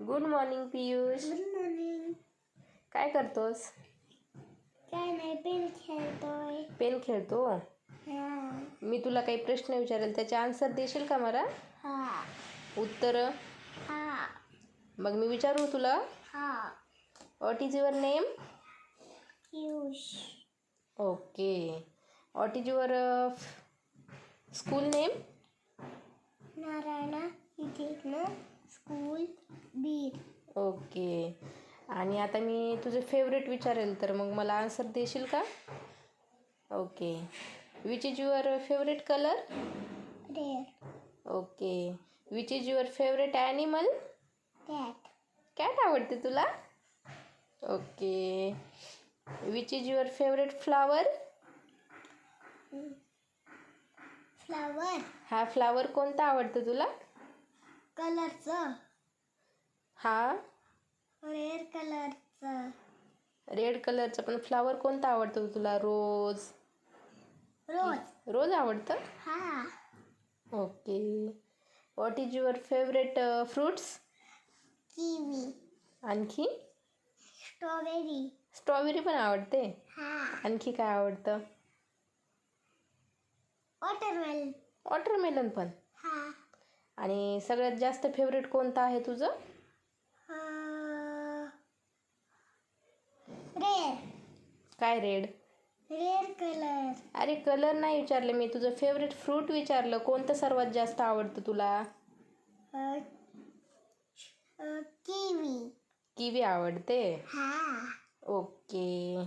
Good morning Piyush good morning काय करतोस? काय नाही पेन खेळतोय. पेन खेळतो? हा. मी तुला काही प्रश्न विचारेल त्याचे आन्सर देशील का मला? हा. उत्तर? हा. मग मी विचारू तुला? हा. What is your name Piyush. Okay what is your school name Narayana इथे स्कूल बीर ओके आणि आता मी तुझे फेवरेट विचारेल तर मग मला आन्सर देशील का? Okay which is your favourite colour okay which is your favourite animal cat cat आवडते तुला? Okay which is your favourite flower flower हा फ्लावर कोणता आवडतो तुला? कलरचं हा? रेड कलरचा पण फ्लावर कोणता आवडतो तुला? रोज रोज रोज आवडतं? हा. Okay what is your favourite fruits kiwi आणखी? स्ट्रॉबेरी स्ट्रॉबेरी पण आवडते? हा. आणखी काय आवडतं? वॉटरमेलन वॉटरमेलन पण. हा. आणि सगळ्यात जास्त फेवरेट कोणतं आहे तुझं रेड काय रेड? Red colour. अरे कलर नाही विचारलं मी तुझं फेवरेट फ्रूट विचारलं. कोणतं सर्वात जास्त आवडतं तुला? किवी. किवी आवडते? हा. ओके.